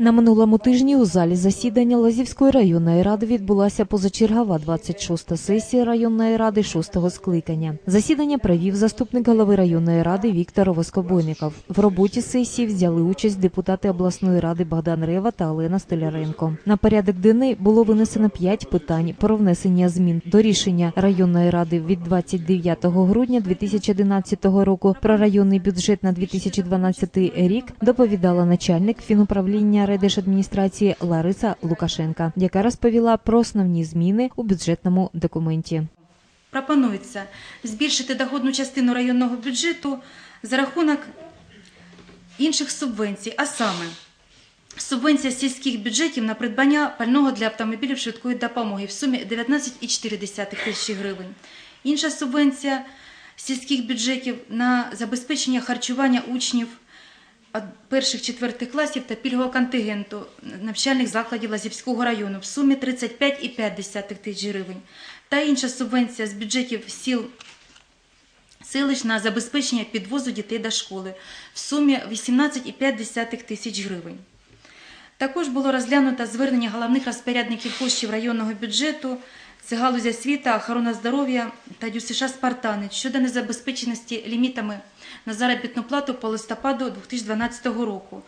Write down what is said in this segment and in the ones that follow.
На минулому тижні у залі засідання Лазівської районної ради відбулася позачергова 26-та сесія районної ради 6-го скликання. Засідання провів заступник голови районної ради Віктор Воскобойников. В роботі сесії взяли участь депутати обласної ради Богдан Рева та Олена Столяренко. На порядок денний було винесено 5 питань про внесення змін до рішення районної ради від 29 грудня 2011 року про районний бюджет на 2012 рік доповідала начальник фінуправління райдержадміністрації Лариса Лукашенка, яка розповіла про основні зміни у бюджетному документі. Пропонується збільшити доходну частину районного бюджету за рахунок інших субвенцій, а саме субвенція сільських бюджетів на придбання пального для автомобілів швидкої допомоги в сумі 19,4 тисячі гривень. Інша субвенція сільських бюджетів на забезпечення харчування учнів перших четвертих класів та пільгового контингенту навчальних закладів Лазівського району в сумі 35,5 тисяч гривень та інша субвенція з бюджетів сіл селищ на забезпечення підвозу дітей до школи в сумі 18,5 тисяч гривень. Також було розглянуто звернення головних розпорядників коштів районного бюджету це галузь освіта, охорона здоров'я та ДЮСШ «Спартанець» щодо незабезпеченості лімітами на заробітну плату по листопаду 2012 року.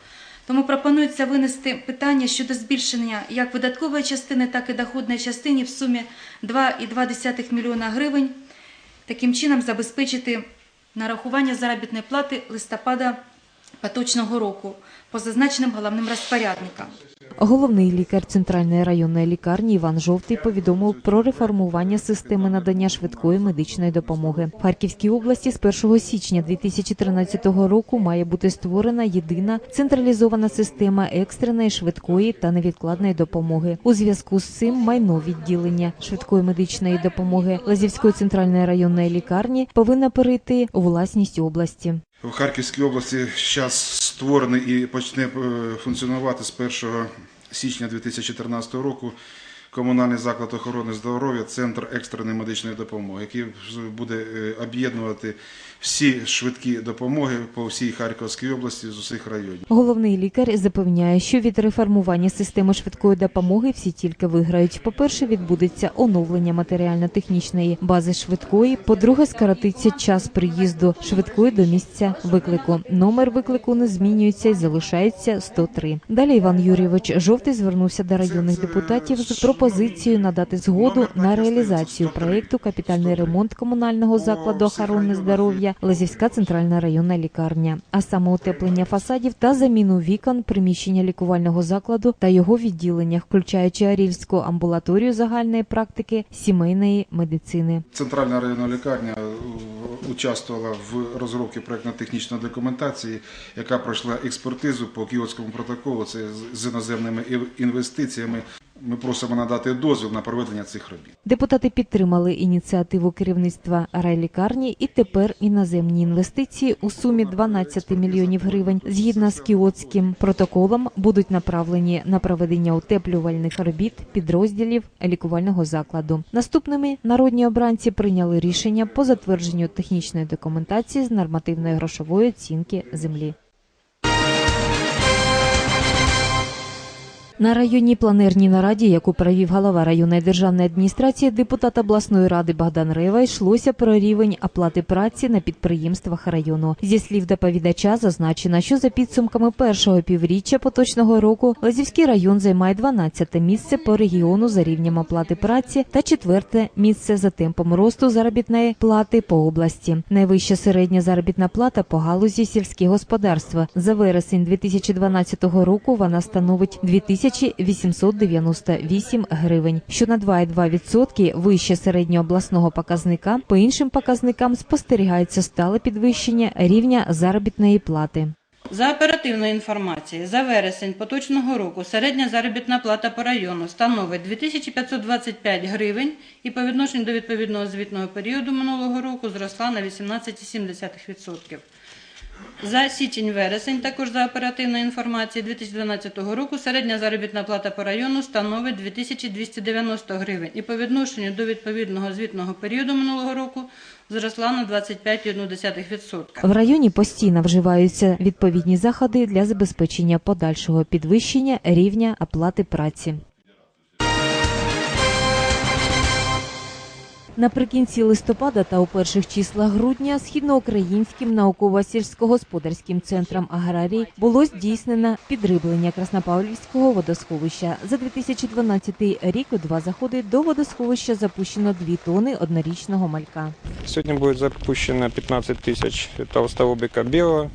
Тому пропонується винести питання щодо збільшення як видаткової частини, так і доходної частини в сумі 2,2 мільйона гривень. Таким чином забезпечити нарахування заробітної плати листопада поточного року по зазначеним головним розпорядникам. Головний лікар центральної районної лікарні Іван Жовтий повідомив про реформування системи надання швидкої медичної допомоги. В Харківській області з 1 січня 2013 року має бути створена єдина централізована система екстреної, швидкої та невідкладної допомоги. У зв'язку з цим майно відділення швидкої медичної допомоги Лазівської центральної районної лікарні повинна перейти у власність області. В Харківській області зараз створений і почне е, функціонувати з 1 січня 2014 року комунальний заклад охорони здоров'я, центр екстреної медичної допомоги, який буде е, об'єднувати всі швидкі допомоги по всій Харківській області з усіх районів. Головний лікар запевняє, що від реформування системи швидкої допомоги всі тільки виграють. По-перше, відбудеться оновлення матеріально-технічної бази швидкої. По-друге, скоротиться час приїзду швидкої до місця виклику. Номер виклику не змінюється і залишається 103. Далі Іван Юрійович Жовтий звернувся до районних депутатів з пропозицією надати згоду на реалізацію проєкту капітальний ремонт комунального закладу охорони здоров'я Лазівська центральна районна лікарня, а саме утеплення фасадів та заміну вікон приміщення лікувального закладу та його відділення, включаючи Арільську амбулаторію загальної практики сімейної медицини. Центральна районна лікарня е, участвувала в розробці проєктно-технічної документації, яка пройшла експертизу по Кіотському протоколу. Це з іноземними інвестиціями. Ми просимо надати дозвіл на проведення цих робіт. Депутати підтримали ініціативу керівництва райлікарні і тепер іноземні інвестиції у сумі 12 мільйонів гривень згідно з кіотським протоколом будуть направлені на проведення утеплювальних робіт підрозділів лікувального закладу. Наступними народні обранці прийняли рішення по затвердженню технічної документації з нормативної грошової оцінки землі. На районній планерній нараді, яку провів голова районної державної адміністрації, депутат обласної ради Богдан Рева, йшлося про рівень оплати праці на підприємствах району. Зі слів доповідача зазначено, що за підсумками першого півріччя поточного року Лазівський район займає 12 місце по регіону за рівнем оплати праці та четверте місце за темпом росту заробітної плати по області. Найвища середня заробітна плата по галузі сільське господарства. За вересень 2012 року вона становить 2898 гривень, що на 2,2% вище середньообласного показника. По іншим показникам спостерігається стале підвищення рівня заробітної плати. За оперативною інформацією, за вересень поточного року середня заробітна плата по району становить 2525 гривень і по відношенню до відповідного звітного періоду минулого року зросла на 18,7%. За січень-вересень, також за оперативною інформацією 2012 року, середня заробітна плата по району становить 2290 гривень і по відношенню до відповідного звітного періоду минулого року зросла на 25,1%. В районі постійно вживаються відповідні заходи для забезпечення подальшого підвищення рівня оплати праці. Наприкінці листопада та у перших числах грудня східноукраїнським науково-сільськогосподарським центром аграрії було здійснено підриблення Краснопавлівського водосховища. За 2012 рік у два заходи до водосховища запущено 2 тони однорічного малька. Сегодня будет запущено 15 тысяч толстолобика белого,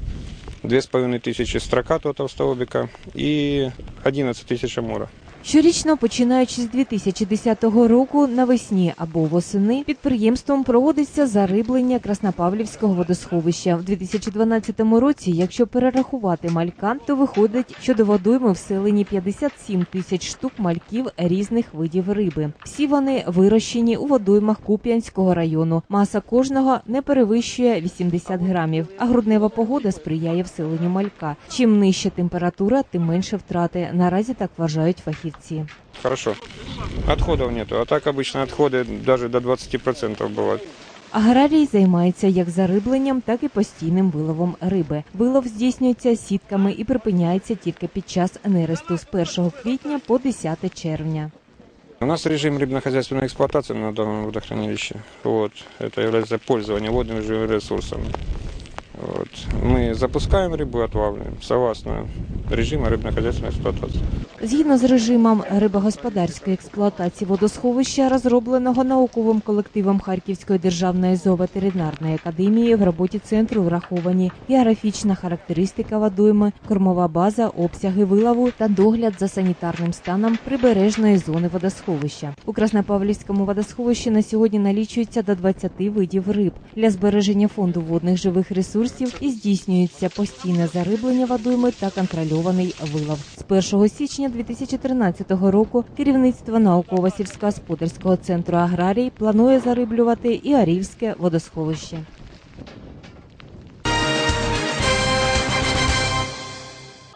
2,5 тысячи строкатого толстолобика и 11 тысяч амура. Щорічно, починаючи з 2010 року, навесні або восени підприємством проводиться зариблення Краснопавлівського водосховища. В 2012 році, якщо перерахувати малька, то виходить, що до водойми вселені 57 тисяч штук мальків різних видів риби. Всі вони вирощені у водоймах Куп'янського району. Маса кожного не перевищує 80 грамів. А груднева погода сприяє вселенню малька. Чим нижча температура, тим менше втрати. Наразі так вважають фахівці. Хорошо. Отходов нету, а так обычно отходы даже до 20% бывают. Аграрій займається як зарибленням, так і постійним виловом риби. Вилов здійснюється сітками і припиняється тільки під час нересту з 1 квітня по 10 червня. У нас режим рыбно-хозяйственной эксплуатации на данном водохранилище. Вот. Это является пользование водными живыми ресурсами. Вот. Мы запускаем рыбу, отлавливаем, согласно режиму рыбно-хозяйственной эксплуатации. Згідно з режимом рибогосподарської експлуатації водосховища, розробленого науковим колективом Харківської державної зооветеринарної академії, в роботі центру враховані географічна характеристика водойми, кормова база, обсяги вилову та догляд за санітарним станом прибережної зони водосховища. У Краснопавлівському водосховищі на сьогодні налічується до 20 видів риб. Для збереження фонду водних живих ресурсів і здійснюється постійне зариблення водойми та контрольований вилов. З 1 січня 2013 року керівництво науково-сільськогосподарського центру аграрій планує зариблювати і Арівське водосховище.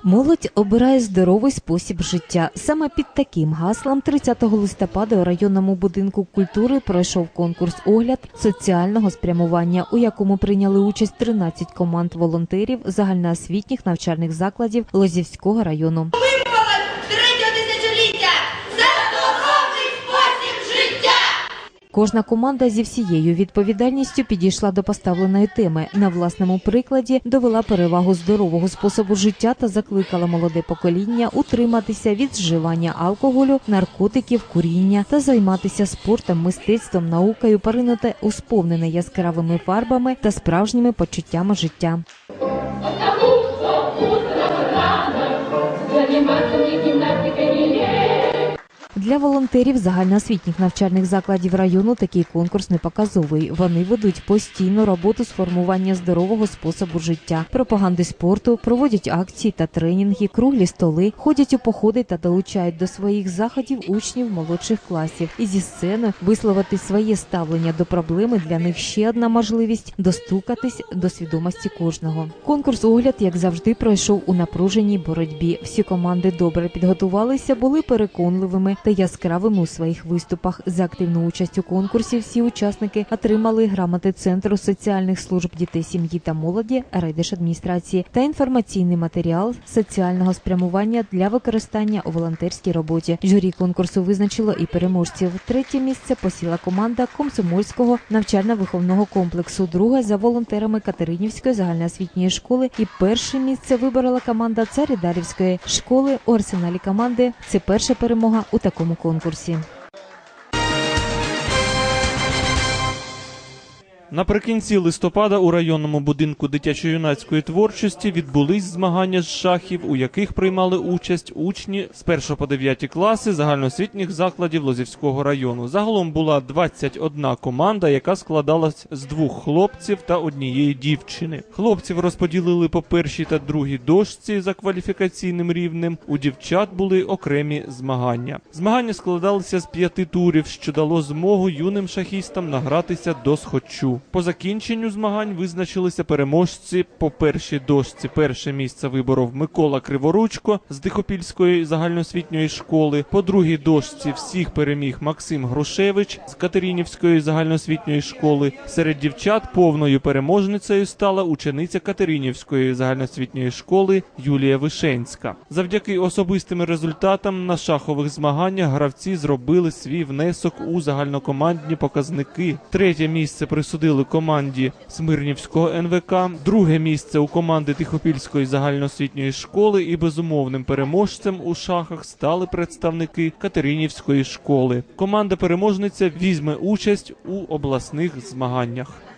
Молодь обирає здоровий спосіб життя. Саме під таким гаслом 30 листопада у районному будинку культури пройшов конкурс огляд соціального спрямування, у якому прийняли участь 13 команд волонтерів загальноосвітніх навчальних закладів Лозівського району. Вибрала третього тисячоліття за здоровий спосіб життя. Кожна команда зі всією відповідальністю підійшла до поставленої теми. На власному прикладі довела перевагу здорового способу життя та закликала молоде покоління утриматися від вживання алкоголю, наркотиків, куріння та займатися спортом, мистецтвом, наукою, поринути у сповнене яскравими фарбами та справжніми почуттями життя. Для волонтерів загальноосвітніх навчальних закладів району такий конкурс не показовий. Вони ведуть постійну роботу з формування здорового способу життя, пропаганди спорту, проводять акції та тренінги, круглі столи, ходять у походи та долучають до своїх заходів учнів молодших класів. І зі сцени висловити своє ставлення до проблеми для них ще одна можливість достукатись до свідомості кожного. Конкурс огляд, як завжди, пройшов у напруженій боротьбі. Всі команди добре підготувалися, були переконливими та яскравими у своїх виступах. За активну участь у конкурсі всі учасники отримали грамоти Центру соціальних служб дітей, сім'ї та молоді райдержадміністрації та інформаційний матеріал соціального спрямування для використання у волонтерській роботі. Журі конкурсу визначило і переможців. Третє місце посіла команда Комсомольського навчально-виховного комплексу. Друге за волонтерами Катеринівської загальноосвітньої школи. І перше місце виборола команда Царідарівської школи. У арсеналі команди це перша перемога у такому конкурсі. Наприкінці листопада у районному будинку дитячо-юнацької творчості відбулись змагання з шахів, у яких приймали участь учні з 1 по 9 класи загальноосвітніх закладів Лозівського району. Загалом була 21 команда, яка складалась з двох хлопців та однієї дівчини. Хлопців розподілили по першій та другій дошці за кваліфікаційним рівнем. У дівчат були окремі змагання. Змагання складалися з п'яти турів, що дало змогу юним шахістам награтися до схочу. По закінченню змагань визначилися переможці по першій дошці. Перше місце виборов Микола Криворучко з Дихопільської загальноосвітньої школи. По другій дошці всіх переміг Максим Грушевич з Катеринівської загальноосвітньої школи. Серед дівчат повною переможницею стала учениця Катеринівської загальноосвітньої школи Юлія Вишенська. Завдяки особистим результатам на шахових змаганнях гравці зробили свій внесок у загальнокомандні показники. Третє місце присудили команді Смирнівського НВК, друге місце у команди Тихопільської загальноосвітньої школи і безумовним переможцем у шахах стали представники Катеринівської школи. Команда переможниця візьме участь у обласних змаганнях.